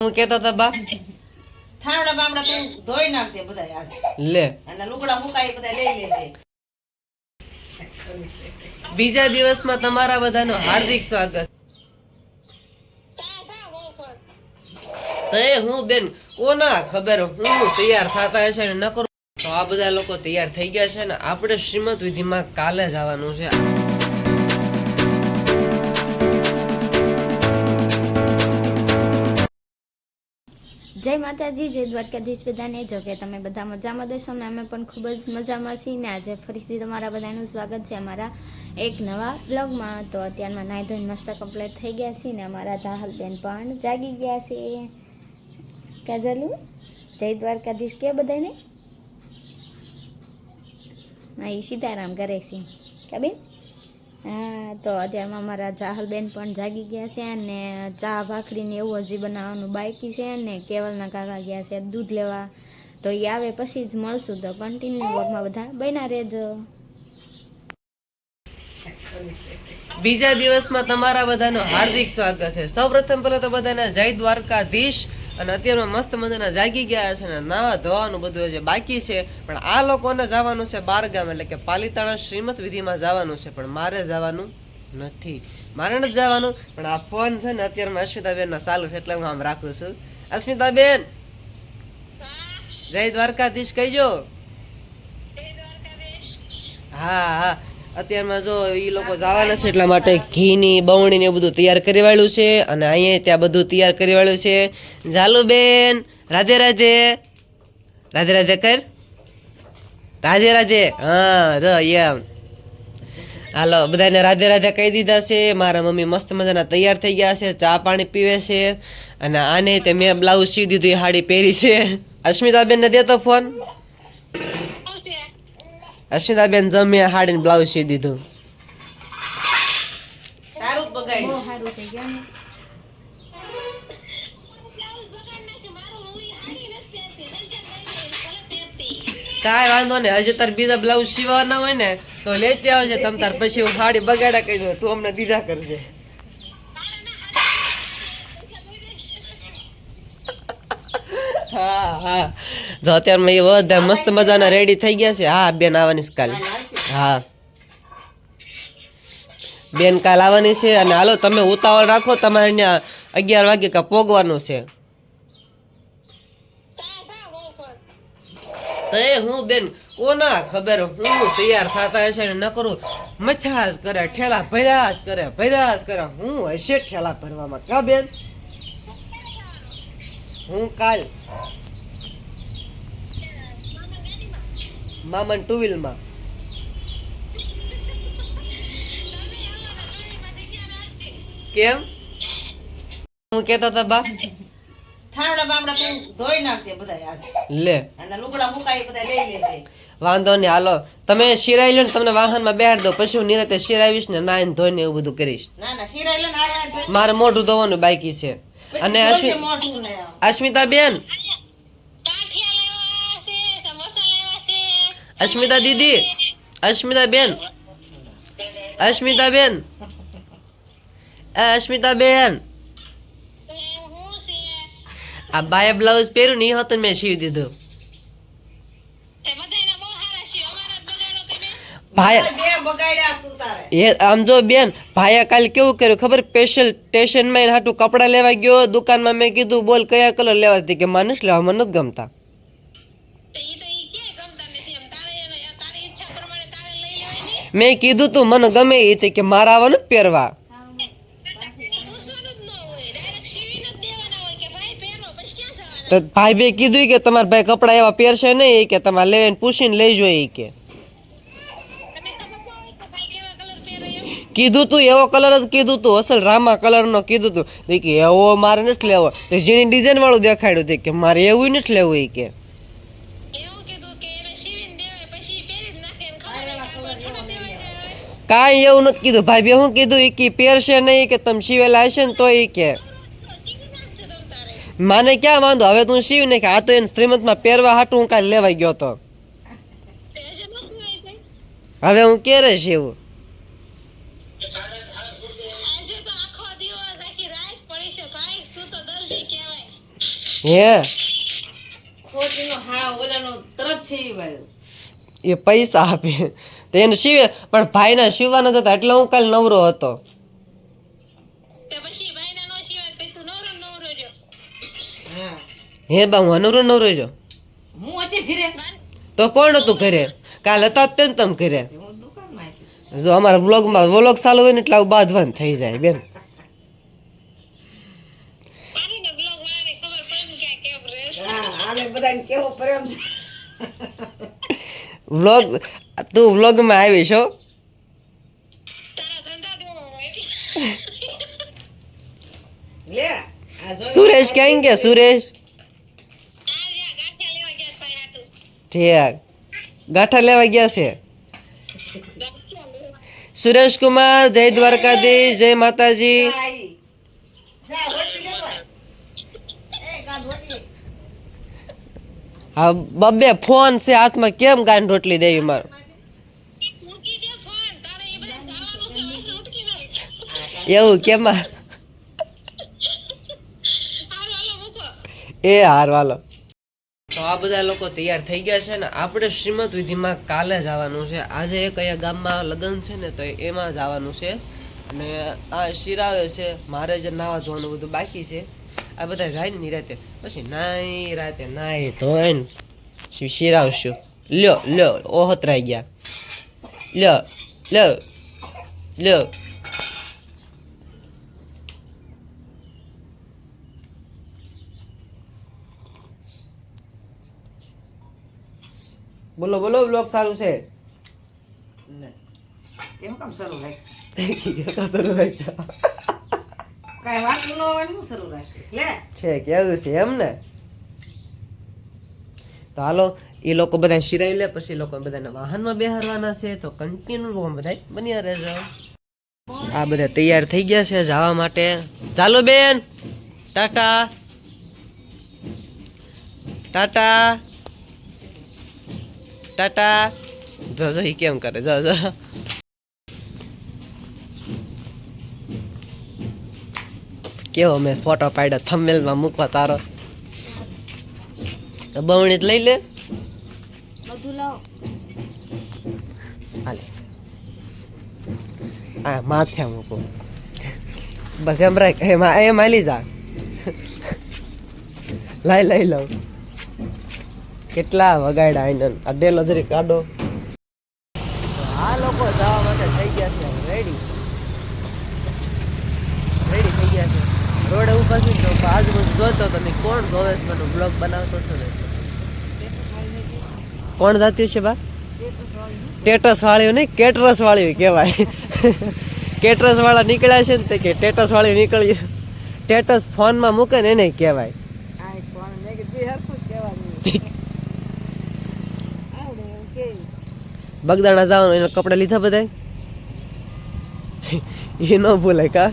હું કેતા હતા બા. ઠાવડા બામડા તું ધોઈ નાખશે બધા આજ. લે. અને લુગડા મુકાઈ બધા લઈ લેજે. બીજા દિવસમાં તમારા બધાનો હાર્દિક સ્વાગત. તે હું બેન કોના ખબર હું તૈયાર થતા હશે ને ન કરું તો આ બધા લોકો તૈયાર થઈ ગયા છે ને આપણે શ્રીમદ વિધિમાં કાલે જવાનું છે. જય માતાજી, જય દ્વારકાધીશ બધાને. જો કે તમે બધા મજામાં દેશો ને અમે પણ ખૂબ જ મજામાં છીએ ને આજે ફરીથી તમારા બધાનું સ્વાગત છે અમારા એક નવા બ્લોગમાં તો અત્યારમાં નાહી ધોઈને મસ્ત કમ્પ્લીટ થઈ ગયા છીએ ને અમારા જાહલબેન પણ જાગી ગયા છે. કાજલું, જય દ્વારકાધીશ કે બધાને? હા એ સીતારામ કરે છે. કે બેન તો અત્યારમાં અમારા ચાહલબેન પણ જાગી ગયા છે અને ચા ભાખરીને એવું હજી બનાવવાનું બાકી છે ને કેવલના કાકા ગયા છે દૂધ લેવા. તો એ આવે પછી જ મળશું તો કન્ટિન્યુ વર્કમાં બધા. બન્યા રહેજો. બીજા દિવસમાં તમારા બધાનું હાર્દિક સ્વાગત છે. સૌપ્રથમ પહેલા તો બધાના જય દ્વારકાધીશ. અને અત્યારમાં મસ્ત મજાના જાગી ગયા છે ને નાવા ધોવાનું બધું હજી બાકી છે. પણ આ લોકોને જવાનું છે બાર ગામ એટલે કે પાલિતાણા શ્રીમદ વિધિમાં જવાનું છે. પણ મારે જવાનું નથી. મારે નથી જવાનું પણ આ ફોન છે ને અત્યારમાં અસ્મિતાબેનના ચાલુ છે એટલે હું આમ રાખું છું. અસ્મિતાબેન જય દ્વારકાધીશ કહીજો. હા હા. અત્યારમાં જો એ લોકો જવાના છે એટલા માટે ઘીની બવણી ને બધું તૈયાર કરી વાળ્યું છે અને અહીંયા ત્યાં બધું તૈયાર કરી વાળ્યું છે. જાલુબેન રાધે રાધે. રાધે રાધે કર. રાધે રાધે. હા, જો, એમ. હાલો, બધાને રાધે રાધે કહી દીધા છે. મારા મમ્મી મસ્ત મજાના તૈયાર થઈ ગયા છે. ચા પાણી પીવે છે. અને આને તે મેં બ્લાઉઝ સીવી દીધું, એ હાડી પહેરી છે. અસ્મિતાબેન ને દેતો ફોન. અસ્મિતાબેન જમ્યા હાડીને બ્લાઉઝ સીવી દીધું. સારું બગાડ્યું. સારું થઈ ગયું કાંઈ વાંધો નહીં હજી તાર બીજા બ્લાઉઝ સીવાના હોય ને તો લેતી આવજે તમ તાર પછી હું હાડી બગાડા કરી તું અમને દીધા કરજે. હા હા. જો અત્યારમાં એ બધા મસ્ત મજાના રેડી થઈ ગયા છે. હા, બેન આવવાની છે કાલે. હા. બેન કાલ આવવાની છે અને હાલો, તમે ઉતાવળ રાખો, તમારે ત્યાં અગિયાર વાગે કા પોગવાનું છે. તો હું બેન, કોના ખબર, હું તૈયાર થતા હશે ને ન કરું. મથા જ કરે, ઠેલા ભર્યા જ કરે, ભર્યા જ કરે. હું હશે ઠેલા ભરવામાં. કા બેન? હું કાલ મામન ટુ વ્હીલમાં કેમ? હું કેતો હતા બા. ઠાવડા બામડા તું ધોઈ નાખશે બધા આજ. લે. અને લુગડા મુકાઈ બધા લઈ લેજે. વાંધો નહીં હાલો. તમે શિરાઈ લો તમને વાહનમાં બેહાડ દો પછી હું નિરાતે શિરાવીશ ને નાઈને ધોઈને એવું બધું કરીશ. ના ના શિરાઈ લો ને મારે મોઢું ધોવાનું બાકી છે. અને ધોઈને અશ્મિ મોઢું ને. અસ્મિતા બેન અસ્મિતા દીદી અસ્મિતા બેન અસ્મિતા બેન અસ્મિતા બેન આ બાય બ્લાઉઝ પહેર્યું નહીં હોત ને મેં સીવી દીધું ભાઈ બે બગાડ્યા તું તારે એ આમ જો બેન ભાઈએ કાલે કેવું કર્યું ખબર સ્પેશિયલ સ્ટેશનમાં એને હાટું કપડાં લેવા ગયો દુકાનમાં મેં કીધું બોલ કયા કલર લેવા હતી કે મને નથી લેવા મને નથી ગમતા મેં કીધું તું, મને ગમે એ તે કે મારા આવવાનું પહેરવા. તો ભાઈ બે કીધું કે તમારા ભાઈ કપડાં એવા પહેરશે નહીં કે તમારે લઈને પૂછીને લઈ જોઈએ કે. કીધું તું, એવો કલર જ કીધું તું, અસલ રામા કલરનો કીધું તું. તો કે, એવો મારે નથી લેવો. તો જેની ડિઝાઇન વાળું દેખાડ્યું હતું કે, મારે એવું નથી લેવું એ કે. કાંઈ એવું નથી કીધું. ભાઈ બે હું કીધું એ કે પહેરશે નહીં કે તમે સીવેલા હશે ને તો એ કે. માને ક્યાં વાંધો? હવે તું સીવ ને કે આ તો એને શ્રીમંતમાં પહેરવા હાટું હું કાલે લેવાઈ ગયો તો. હવે હું ક્યારે સીવું? હે? એ પૈસા આપે. તો એને સીવે પણ ભાઈના સીવવાના હતા એટલે હું કાલ નવરો હતો. હે બા હું અનુરો નવરો ઘરે? તો કોણ હતું ઘરે? કાલ હતા જ તમે ઘરે. જો અમારા વ્લોગમાં વ્લોગ ચાલુ હોય ને એટલે આવું બાંધવાનું થઈ જાય બેન. હા આને બધાને કેવો પ્રેમ છે. વ્લોગ તું વ્લોગમાં આવી છો લે આ જો સુરેશ ક્યાં ગયા સુરેશ ઠીક ગાંઠા લેવા ગયા છે સુરેશ કુમાર જય દ્વારકાધીશ જય માતાજી આવી. જા, રોટલી દેવા. એ, ગાંઠ રોટલી. હા બબ્બે ફોન છે હાથમાં કેમ ગાંઠ રોટલી દેવી મારે એવું, કેમાં? એ હાર વાલો. તો આ બધા લોકો તૈયાર થઈ ગયા છે ને, આપણે શ્રીમદ વિધિમાં કાલે જવાનું છે. આજે એક અહીંયા ગામમાં લગ્ન છે ને, તો એમાં જવાનું છે. અને આ શિરાવે છે, મારે જે નાવા ધોવાનું બધું બાકી છે. આ બધા જાય ને નિરાતે. પછી નાઈ રાતે નાઈ ધોઈ ને શિરાવશું. લ્યો લ્યો, ઓહતરાઈ ગયા. લ્યો લ્યો લ્યો. બોલો બોલો બ્લોગ સારું છે. કેમ કામ સારું રાખશે સારું કાંઈ વાંચવું ન હોય ને હું શરૂ રાખશે લે. છે કેવું છે એમ ને? તો હાલો એ લોકો બધા શિરાઈ લે પછી લોકો બધાને વાહનમાં બેહારવાના છે તો કન્ટિન્યુ લોકો બધા બન્યા રહેજો. આ બધા તૈયાર થઈ ગયા છે જવા માટે. ચાલો બેન ટાટા. ટાટા. ટાટા. જો જો કેમ કરે? જો જો. કેવો મેં ફોટો પાડ્યો થંબનેલમાં મૂકવા તારો. બવણી લઈ લે. બધું લાવો. હાલે. આ માથે મૂકો. બસ એમ રાખ એમાં એમ હાલી જા. લઈ લઈ લઉં કેટલા વગાડ્યા આઈનન અડે નજરે કાઢો. આ લોકો જવા માટે થઈ ગયા છે. રેડી રેડી થઈ ગયા છે. રોડે ઉપર છે તો આજુબાજુ જોતો તમે કોણ જોવે છે બ્લોગ બનાવતો છો ને? કોણ જાતિ છે બા? ટેટસ વાળ્યું નહીં કેટરસ વાળ્યું કહેવાય. કેટરસ વાળા નીકળ્યા છે ને તે કે ટેટસ વાળ્યું નીકળ્યું. ટેટસ ફોનમાં મૂકે ને એને કહેવાય આ કોણ મેં કીધું હરખું જ કહેવાનું આવડે એવું કેવું બગદાણા જવાનું, એના કપડાં લીધા બધા એ ન ભૂલાય કા?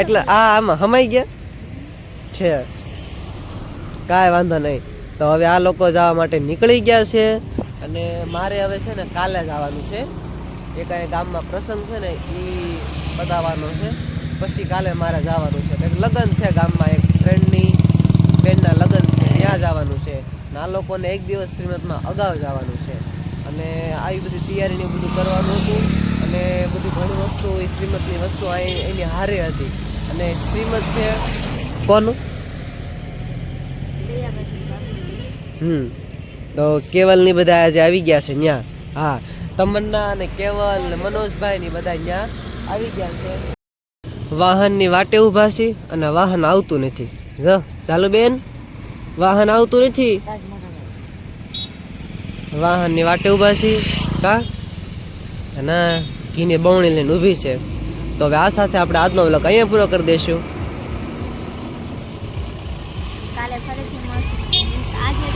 એટલે આ આમાં હમાઈ ગયા? છે. કાંઈ વાંધો નહીં. તો હવે આ લોકો જવા માટે નીકળી ગયા છે. અને મારે હવે છે ને કાલે જવાનું છે. એ કાંઈ ગામમાં પ્રસંગ છે ને એ બતાવવાનો છે. પછી કાલે મારે જવાનું છે. લગ્ન છે ગામમાં, એક ફ્રેન્ડની બેનના લગ્ન છે. ત્યાં જવાનું છે. ના લોકોને એક દિવસ શ્રીમદમાં અગાઉ જવાનું છે. અને આવી બધી તૈયારીને બધું કરવાનું હતું. અને બધી ઘણી વસ્તુ, એ શ્રીમદની વસ્તુ અહીં એની હારે હતી. અને શ્રીમદ છે કોનું? હમ. તો કેવલની બધા આજે આવી ગયા છે ત્યાં હા. તમન્ના અને કેવલ ને મનોજભાઈ ની બધા ત્યાં આવી ગયા છે. વાહનની વાટે ઊભા છે અને વાહન આવતું નથી. જો, ચાલુ બેન. વાહન આવતું નથી? વાહનની વાટે ઊભા છે કા? અને ઘીની બવણી લઈને ઊભી છે. તો હવે આ સાથે આપણે આજનો વ્લોગ અહીંયા પૂરો કરી દઈશું. કાલે ફરીથી મળશું. આજે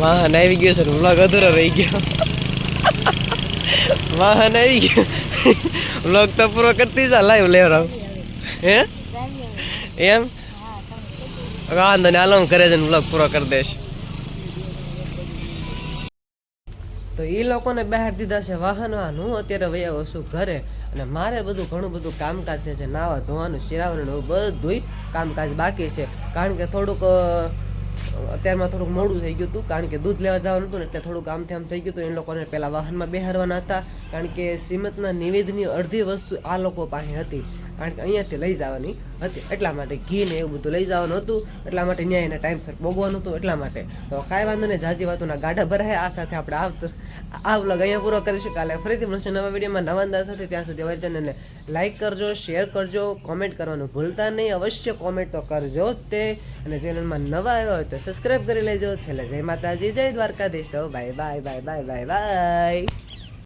વાહન આવી ગયો છે વ્લોગ અધૂરો રહી ગયો. વાહન આવી ગયું. વ્લોગ તો પૂરો કરતી જા લાઈવ લેવરાવ હે? એમ? વાંધો ને હાલો કરે છે બ્લોગ પૂરો કરી દઈશ. તો એ લોકોને બહાર દીધા છે વાહનમાં હું અત્યારે વૈયા આવ્યો છું ઘરે અને મારે બધું ઘણું બધું કામકાજ છે નાવા ધોવાનું, શિરાવાનું બધું કામકાજ બાકી છે. કારણ કે થોડુંક અત્યારમાં થોડુંક મોડું થઈ ગયું હતું, કારણ કે દૂધ લેવા જવાનું હતું ને એટલે થોડુંક આમ આમ થઈ ગયું હતું. એ લોકોને પહેલાં વાહનમાં બેહારવાના હતા, કારણ કે શ્રીમતના નિવેદની અડધી વસ્તુ આ લોકો પાસે હતી. કારણ કે અહીંયાથી લઈ જવાની હતી. એટલા માટે ઘી ને એવું બધું લઈ જવાનું હતું. એટલા માટે ન્યાય એને ટાઈમસર ભોગવાનું હતું એટલા માટે. તો કાંઈ વાંધો નહીં, જાજી વાતોના ગાડા ભરાય. આ સાથે આપણે આવતું આ વ્લોગ અહીંયા પૂરો કરીશું કાલે ફરીથી મળશું નવા વિડીયોમાં નવા અંદાજ સાથે. ત્યાં સુધી અમારી ચેનલને લાઈક કરજો શેર કરજો કોમેન્ટ કરવાનું ભૂલતા નહીં. અવશ્ય કોમેન્ટ તો કરજો તે. અને ચેનલમાં નવા આવ્યા હોય તો સબસ્ક્રાઈબ કરી લેજો. છેલ્લે જય માતાજી, જય દ્વારકાધીશ. તો bye bye bye bye bye bye